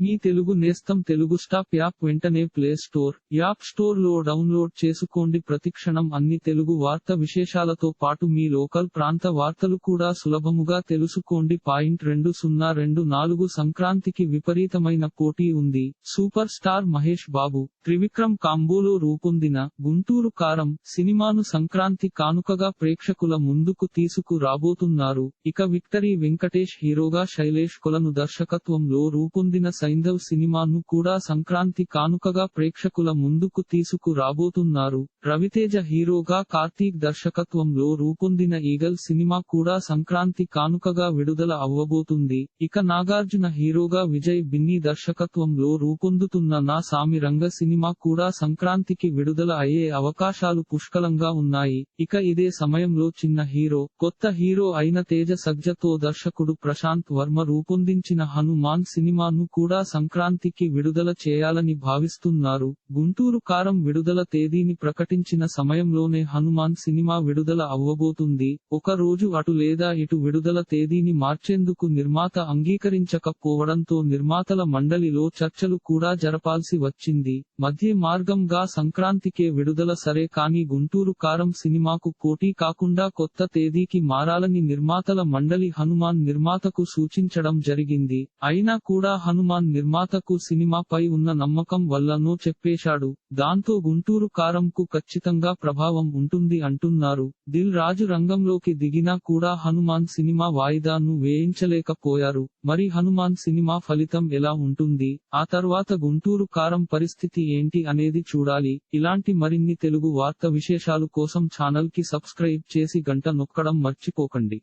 మీ తెలుగు నేస్తం Telugu stop app వెంటనే play store app స్టోర్లో డౌన్లోడ్ చేసుకోండి. ప్రతిక్షణం అన్ని తెలుగు వార్త విశేషాలతో పాటు మీ లోకల్ ప్రాంత వార్తలు కూడా సులభముగా తెలుసుకోండి. పాయింట్ రెండు సున్నా రెండు నాలుగు సంక్రాంతికి విపరీతమైన పోటీ ఉంది. సూపర్ స్టార్ మహేష్ బాబు త్రివిక్రమ్ కాంబోలో రూపొందిన గుంటూరు కారం సినిమాను సంక్రాంతి కానుకగా ప్రేక్షకుల ముందుకు తీసుకు రాబోతున్నారు ఇక విక్టరీ వెంకటేష్ హీరోగా శైలేష్ కొలను దర్శకత్వంలో రూపొందిన సైంధవ్ సినిమాను కూడా సంక్రాంతి కానుకగా ప్రేక్షకుల ముందుకు తీసుకు రాబోతున్నారు రవితేజ హీరోగా కార్తీక్ దర్శకత్వంలో రూపొందిన ఈగల్ సినిమా కూడా సంక్రాంతి కానుకగా విడుదల అవ్వబోతుంది. ఇక నాగార్జున హీరోగా విజయ్ బిన్నీ దర్శకత్వంలో రూపొందుతున్న నా సామి రంగ సినిమా కూడా సంక్రాంతికి విడుదల అయ్యే అవకాశాలు పుష్కలంగా ఉన్నాయి. ఇక ఇదే సమయంలో చిన్న హీరో కొత్త హీరో అయిన తేజ సజ్జతో దర్శకుడు ప్రశాంత్ వర్మ రూపొందించిన హనుమాన్ సినిమాను కూడా సంక్రాంతికి విడుదల చేయాలని భావిస్తున్నారు. గుంటూరు కారం విడుదల తేదీని ప్రకటించిన సమయంలోనే హనుమాన్ సినిమా విడుదల అవ్వబోతుంది. ఒక రోజు అటు లేదా ఇటు విడుదల తేదీని మార్చేందుకు నిర్మాత అంగీకరించకపోవడంతో నిర్మాతల మండలిలో చర్చలు కూడా జరపాల్సి వచ్చింది. మధ్య మార్గంగా సంక్రాంతికే విడుదల సరే కానీ గుంటూరు కారం సినిమాకు పోటీ కాకుండా కొత్త తేదీకి మారాలని నిర్మాతల మండలి హనుమాన్ నిర్మాతకు సూచించడం జరిగింది. అయినా కూడా హనుమాన్ నిర్మాతకు సినిమాపై ఉన్న నమ్మకం వల్లనో చెప్పేశాడు. దాంతో గుంటూరు కారంకు ఖచ్చితంగా ప్రభావం ఉంటుంది అంటున్నారు. దిల్ రాజు రంగంలోకి దిగినా కూడా హనుమాన్ సినిమా వాయిదాను వేయించలేకపోయారు. మరి హనుమాన్ సినిమా ఫలితం ఎలా ఉంటుంది? ఆ తర్వాత గుంటూరు కారం పరిస్థితి ఏంటి అనేది చూడాలి. ఇలాంటి మరిన్ని తెలుగు వార్త విశేషాలు కోసం ఛానల్కి సబ్స్క్రైబ్ చేసి గంట నొక్కడం మర్చిపోకండి.